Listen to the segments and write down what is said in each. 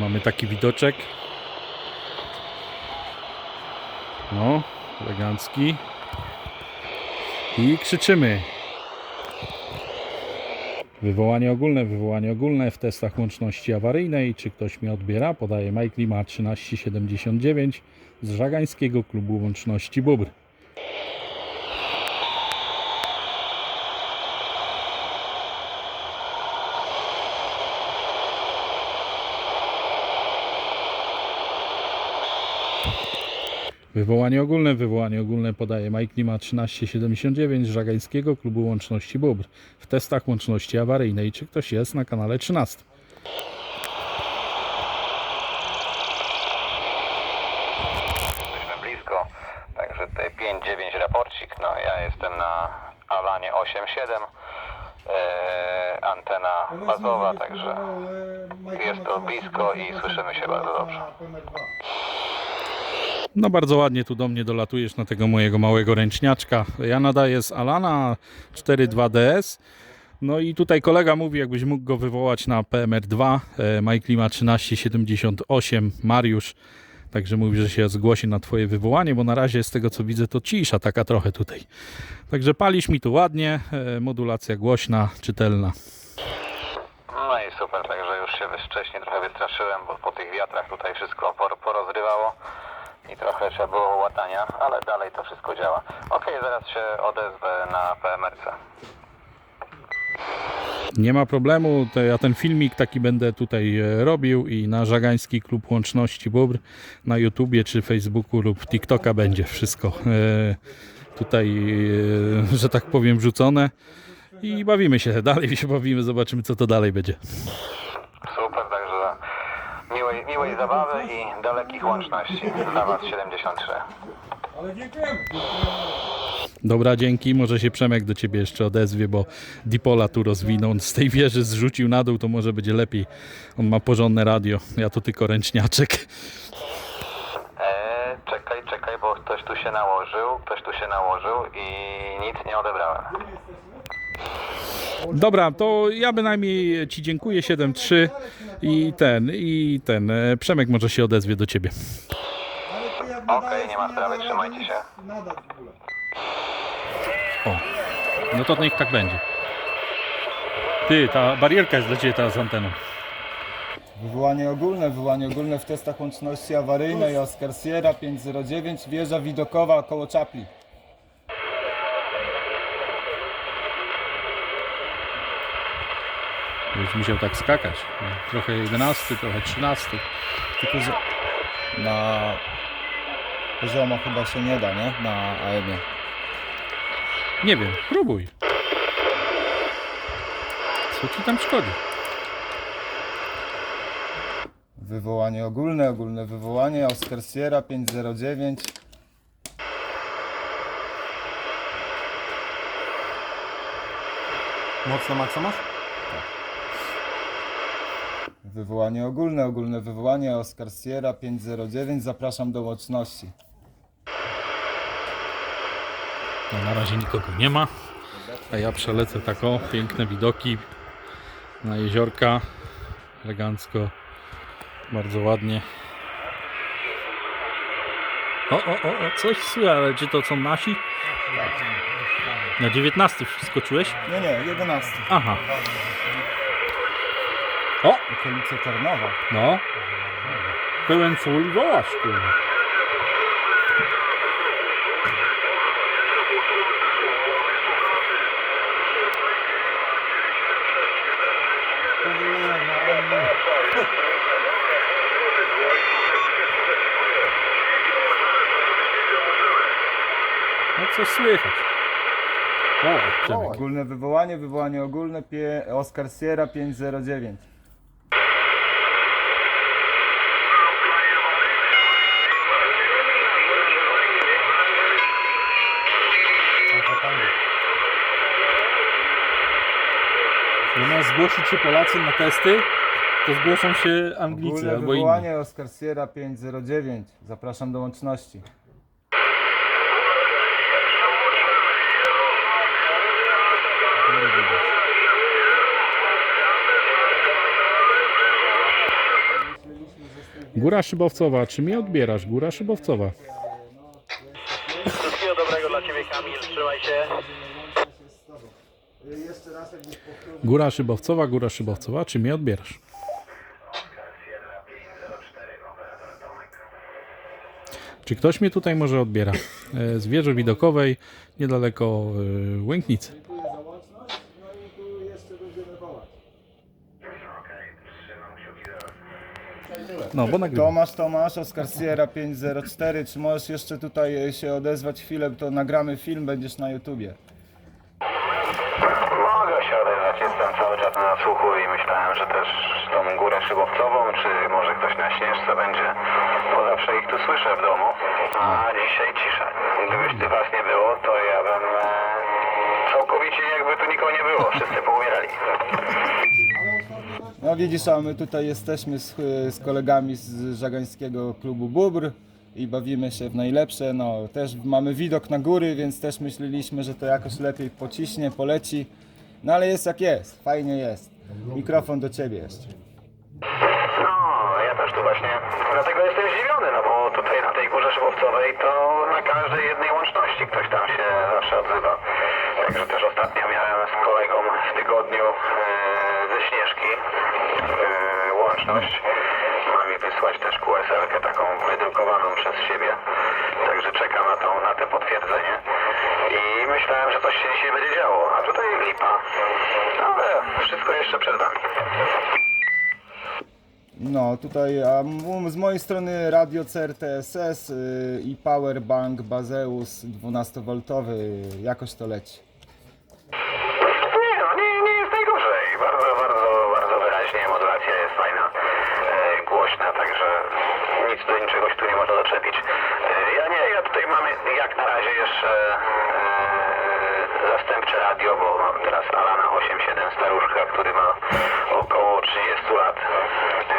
Mamy taki widoczek. No, elegancki. I krzyczymy. Wywołanie ogólne, wywołanie ogólne w testach łączności awaryjnej. Czy ktoś mnie odbiera? Podaje Mike Lima 1379 z Żagańskiego Klubu Łączności Bóbr. Wywołanie ogólne, wywołanie ogólne podaje Mike Lima 1379 z Żagańskiego Klubu Łączności Bóbr w testach łączności awaryjnej. Czy ktoś jest na kanale 13? Jesteśmy blisko, także tutaj 5-9 raporcik, no ja jestem na Alanie 8-7, e, antena bazowa, także jest to blisko i słyszymy się bardzo dobrze. No bardzo ładnie tu do mnie dolatujesz na tego mojego małego ręczniaczka. Ja nadaję z Alana 4.2DS. No i tutaj kolega mówi, jakbyś mógł go wywołać na PMR2, e, Mike Lima 1378, Mariusz. Także mówi, że się zgłosi na twoje wywołanie, bo na razie z tego co widzę to cisza taka trochę tutaj. Także palisz mi tu ładnie, e, modulacja głośna, czytelna. No i super, także już się wcześniej trochę wystraszyłem, bo po tych wiatrach tutaj wszystko por- porozrywało i trochę trzeba było łatania, ale dalej to wszystko działa. Okej, zaraz się odezwę na PMRC. Nie ma problemu, to ja ten filmik taki będę tutaj e, robił i na Żagański Klub Łączności Bóbr na YouTubie czy Facebooku lub TikToka będzie wszystko e, tutaj, e, że tak powiem, wrzucone i bawimy się, dalej się bawimy, zobaczymy co to dalej będzie. Zabawy i dalekich łączności. Dla Was 73. Dobra, dzięki, może się Przemek do Ciebie jeszcze odezwie, bo Dipola tu rozwinął, on z tej wieży zrzucił na dół, to może będzie lepiej, on ma porządne radio, ja to tylko ręczniaczek. Eee, czekaj, czekaj, bo ktoś tu się nałożył, ktoś tu się nałożył i nic nie odebrałem. Dobra, to ja bynajmniej Ci dziękuję 7-3 i ten, i ten, e, Przemek może się odezwie do Ciebie. Okej, nie ma sprawy, trzymajcie się. Nadać w ogóle. O, no to niech tak będzie. Ty, ta barierka jest dla Ciebie teraz z anteną. Wywołanie ogólne, wywołanie ogólne w testach łączności awaryjnej Oscar Sierra 509, wieża widokowa koło czapli. Już musiał tak skakać. Trochę 11, trochę 13. Tylko za... Na poziomo chyba się nie da, nie? Na AM-ie. Nie wiem, próbuj. Co Ci tam szkodzi? Wywołanie ogólne, ogólne wywołanie Oscar Sierra 509. Mocno Maxa masz? Wywołanie ogólne, ogólne wywołanie Oscar Sierra 509. Zapraszam do łączności. No, na razie nikogo nie ma. A ja przelecę tak o, piękne widoki na jeziorka. Elegancko, bardzo ładnie. O, o, o, o coś słychać, ale czy to są nasi? Na 19 skoczyłeś? Nie, nie, 11. Aha. O, Okolice Tarnowa. no. Pełen full i wołasz, kurwa. No co słychać? O, Przemek. Ogólne wywołanie, wywołanie ogólne pie, Oscar Sierra 509. zgłosić się Polacy na testy, to zgłoszą się Anglicy albo inni. wywołanie Oscar Sierra 509. Zapraszam do łączności. Góra Szybowcowa, czy mnie odbierasz? Góra Szybowcowa. Wszystkiego dobrego dla Ciebie Kamil, trzymaj się. Góra Szybowcowa, Góra Szybowcowa, czy mnie odbierasz? Czy ktoś mnie tutaj może odbiera? E, Z wieży widokowej, niedaleko e, Łęknicy. No, bo nagrywam. Tomasz, Tomasz, Oscar Sierra 504. Czy możesz jeszcze tutaj e, się odezwać chwilę, to nagramy film, będziesz na YouTubie. Mogę się odezwać, jestem cały czas na słuchu i że też tą górę szybowcową, czy może ktoś na Śnieżce będzie, bo zawsze ich tu słyszę w domu, a dzisiaj cisza. Gdybyś ty was nie było, to ja bym e, całkowicie jakby tu nikogo nie było, wszyscy poumierali. No widzisz, a my tutaj jesteśmy z, z kolegami z żagańskiego klubu Bubr i bawimy się w najlepsze. No też mamy widok na góry, więc też myśleliśmy, że to jakoś lepiej pociśnie, poleci. No ale jest jak jest, fajnie jest. Mikrofon do ciebie jeszcze. No, ja też tu właśnie, dlatego jestem zdziwiony, no bo tutaj na tej górze szybowcowej to na każdej jednej łączności ktoś tam się zawsze odzywa. Także też ostatnio miałem z kolegą w tygodniu e, ze Śnieżki e, łączność. Ma mi wysłać też QSL-kę taką wydrukowaną przez siebie. Także czekam na, tą, na te potwierdzenie. I myślałem, że coś się dzisiaj będzie działo, a tutaj lipa. Ale wszystko jeszcze przed nami. No tutaj a z mojej strony radio CRTSS y, i powerbank Bazeus 12V, jakoś to leci. Nie no, nie, nie jest najgorzej. Bardzo, bardzo, bardzo wyraźnie modulacja jest fajna, e, głośna, także nic do niczego się tu nie można doczepić. E, ja nie, ja tutaj mam jak na razie jeszcze e, zastępcze radio, bo mam teraz Alana 8.7 staruszka, który ma około 30 lat. E,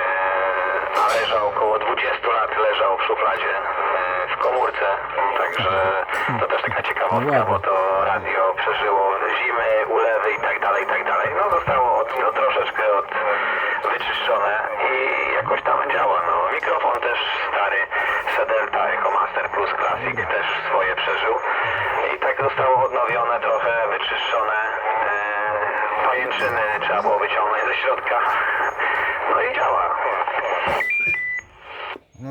a leżał około 20 lat, leżał w szufladzie e, w komórce, także to też taka ciekawostka, bo to radio przeżyło zimy, ulewy i tak dalej, i tak dalej. No zostało od, to troszeczkę od, wyczyszczone i jakoś tam działa. No, mikrofon też stary, Sedelta Echo Master Plus Classic też swoje przeżył i tak zostało odnowione, trochę wyczyszczone. E, pajęczyny trzeba było wyciągnąć ze środka. No i działa.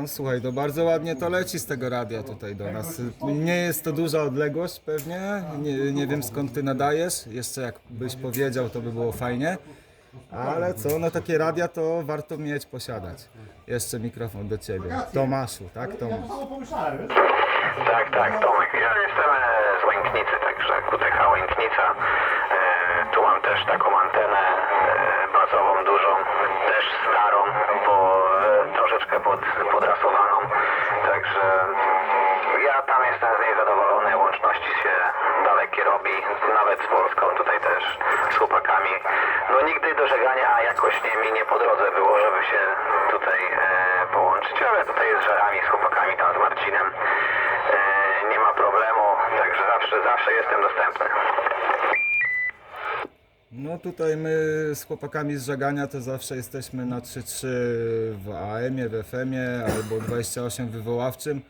No słuchaj, to bardzo ładnie to leci z tego radia tutaj do nas. Nie jest to duża odległość pewnie, nie, nie wiem skąd ty nadajesz, jeszcze jakbyś powiedział to by było fajnie. Ale co, no takie radia to warto mieć, posiadać. Jeszcze mikrofon do ciebie. Tomaszu, tak Tomasz? Tak, tak, Tomek. Ja jestem e, z Łęknicy, także QTH Łęknica. E, tu mam też taką antenę e, bazową dużą, też starą, bo troszeczkę pod, podrasowaną. Także ja tam jestem z niej zadowolony. Łączności się dalekie robi, nawet z Polską tutaj też, z chłopakami. No nigdy do żegania jakoś nie, mi nie po drodze było, żeby się tutaj e, połączyć, ale tutaj z żarami, z chłopakami, tam z Marcinem. E, nie ma problemu, także zawsze, zawsze jestem dostępny. No tutaj my z chłopakami z żagania to zawsze jesteśmy na 3-3 w AM-ie, w FM-ie albo 28 wywoławczym.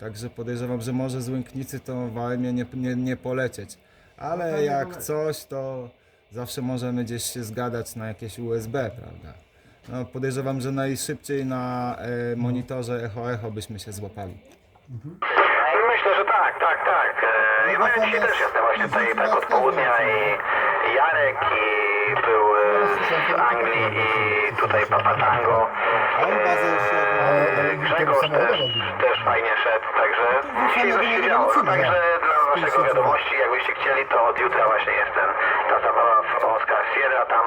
Także podejrzewam, że może z Łęknicy to w AM-ie nie, nie, nie polecieć. Ale jak coś, to zawsze możemy gdzieś się zgadać na jakieś USB, prawda? No podejrzewam, że najszybciej na e, monitorze Echo Echo byśmy się złapali. Myślę, że tak, tak, tak. E, no ja dzisiaj też jestem właśnie tutaj tak od południa i i Jarek i był e, z Anglii i tutaj Papa Tango. E, Grzegorz też, też fajnie szedł, także dzisiaj coś się działo. Także dla waszego wiadomości, jakbyście chcieli, to od jutra właśnie jestem. Ta zabawa w Oscar Sierra tam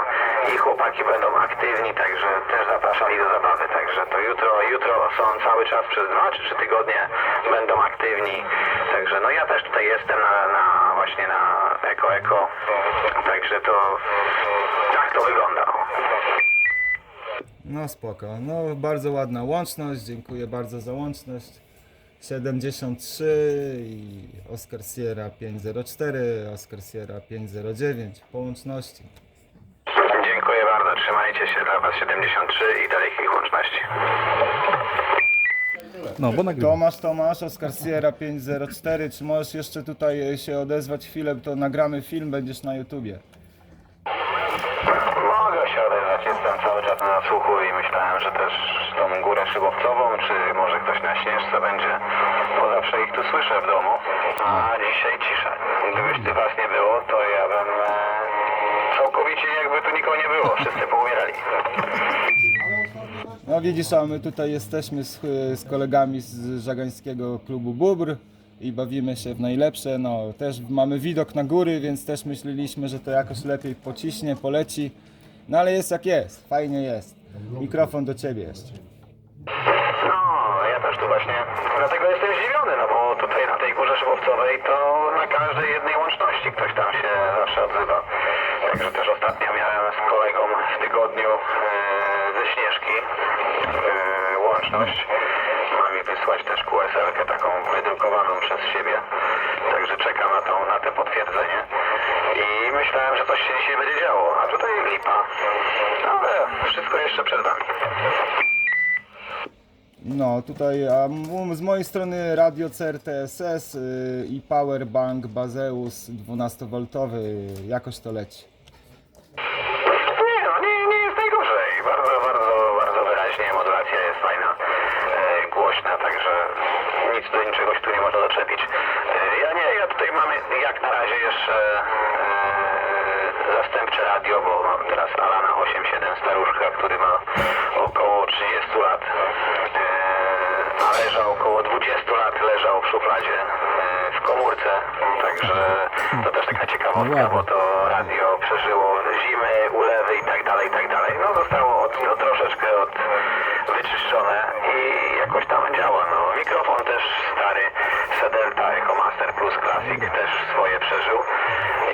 i chłopaki będą aktywni, także też zapraszali do zabawy. Także to jutro, jutro są cały czas przez dwa czy trzy tygodnie będą aktywni. Także no ja też tutaj jestem na, na właśnie na Eko Eko. Także to tak to wygląda. no. Spoko, no bardzo ładna łączność, dziękuję bardzo za łączność. 73 i Oscar Sierra 504, Oscar Sierra 509 po łączności. Dziękuję bardzo, trzymajcie się dla Was 73 i dalekich łączności. No, bo nagrywam. Tomasz, Tomasz, Oscar Sierra 504. Czy możesz jeszcze tutaj się odezwać chwilę, to nagramy film, będziesz na YouTubie. Mogę się odezwać, jestem cały czas na słuchu i myślałem, że też tą górę szybowcową, czy może ktoś na Śnieżce będzie, bo zawsze ich tu słyszę w domu, a dzisiaj cisza. Gdybyś ty was nie było, to ja bym e, całkowicie jakby tu nikogo nie było, wszyscy poumierali. No widzisz, a my tutaj jesteśmy z, z kolegami z żagańskiego klubu Bubr i bawimy się w najlepsze. No też mamy widok na góry, więc też myśleliśmy, że to jakoś lepiej pociśnie, poleci. No ale jest jak jest, fajnie jest. Mikrofon do ciebie jeszcze. No, ja też tu właśnie, dlatego jestem zdziwiony, no bo tutaj na tej górze szybowcowej to na każdej jednej łączności ktoś tam się zawsze odzywa. Także też ostatnio miałem z kolegą w tygodniu e, ze Śnieżki e, łączność. Ma mi wysłać też QSL-kę taką wydrukowaną przez siebie. Także czekam na, tą, na te potwierdzenie. I myślałem, że coś się dzisiaj będzie działo, a tutaj lipa. Ale wszystko jeszcze przed nami. No tutaj a z mojej strony radio CRTSS y, i powerbank Bazeus 12V. Jakoś to leci. Nie no, nie, nie jest najgorzej. Bardzo, bardzo, bardzo wyraźnie modulacja jest fajna, e, głośna, także nic do niczego się tu nie można doczepić. E, ja nie, ja tutaj mam jak na razie jeszcze e, zastępcze radio, bo mam teraz Alana 8.7 staruszka, który ma około 30 lat, e, a leżał około 20 lat, leżał w szufladzie e, w komórce, także to też taka ciekawostka, bo to radio przeżyło zimy, ulewy i tak dalej, i tak dalej. No zostało od, no, troszeczkę od, wyczyszczone i jakoś tam działa. No, mikrofon też stary, Sedelta Echo Master Plus Classic też swoje przeżył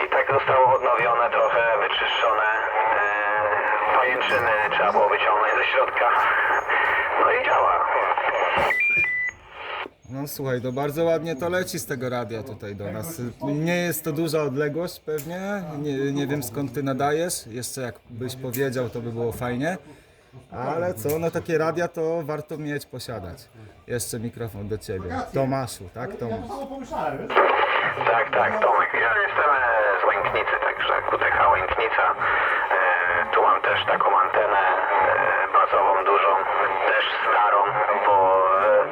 i tak zostało odnowione, trochę wyczyszczone. E, pajęczyny trzeba było wyciągnąć ze środka. No i działa. No słuchaj, to bardzo ładnie to leci z tego radia tutaj do nas. Nie jest to duża odległość pewnie, nie, nie wiem skąd ty nadajesz, jeszcze jakbyś powiedział to by było fajnie. Ale co, no takie radia to warto mieć, posiadać. Jeszcze mikrofon do ciebie. Tomaszu, tak Tomasz? Tak, tak, Tomek. Ja jestem e, z Łęknicy, także QTH Łęknica. E, tu mam też taką antenę e, bazową dużą, też starą, bo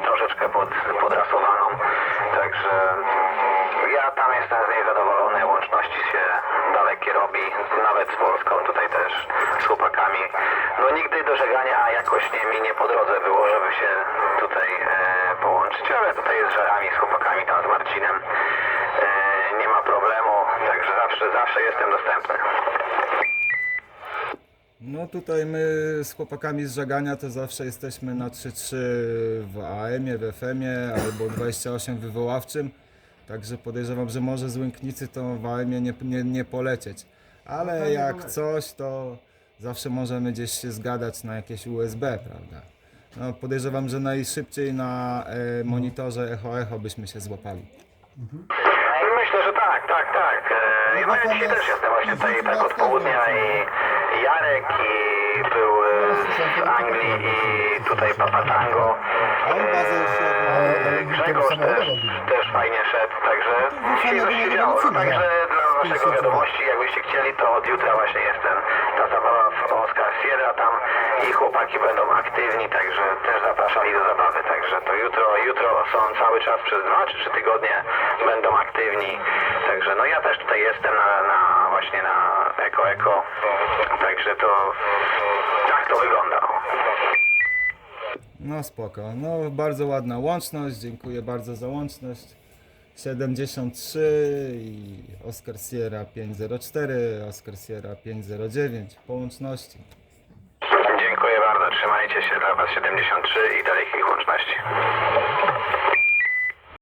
troszeczkę pod, podrasowaną. Także ja tam jestem z niej zadowolony. Łączności się dalekie robi, nawet z Polską tutaj też, z chłopakami. No nigdy do żegania jakoś nie, mi nie po drodze było, żeby się tutaj e, połączyć, ale tutaj z żerami, z chłopakami, tam z Marcinem. E, nie ma problemu, także zawsze, jestem dostępny. No tutaj my z chłopakami z żagania to zawsze jesteśmy na 3-3 w AM-ie, w FM-ie albo 28 wywoławczym. Także podejrzewam, że może z Łęknicy to w AM-ie nie, nie, nie polecieć. Ale jak coś, to zawsze możemy gdzieś się zgadać na jakieś USB, prawda? No podejrzewam, że najszybciej na e, monitorze Echo Echo byśmy się złapali. Myślę, że tak, tak, tak. E, no ja dzisiaj też jestem właśnie tutaj tak od południa i i Jarek i był e, w Anglii i tutaj Papa Tango. E, Grzegorz też, też fajnie szedł, także dzisiaj coś się działo. Także dla waszego wiadomości, jakbyście chcieli, to od jutra właśnie jest ten, ta zabawa Sierra tam i chłopaki będą aktywni, także też zapraszali do zabawy. Także to jutro, jutro są cały czas przez dwa czy trzy tygodnie będą aktywni. Także no ja też tutaj jestem na, na właśnie na Eko Eko. Także to tak to wygląda. No spoko, no bardzo ładna łączność, dziękuję bardzo za łączność. 73 i Oscar Sierra 504, Oscar Sierra 509 po łączności. Was 73 i dalekich łączności.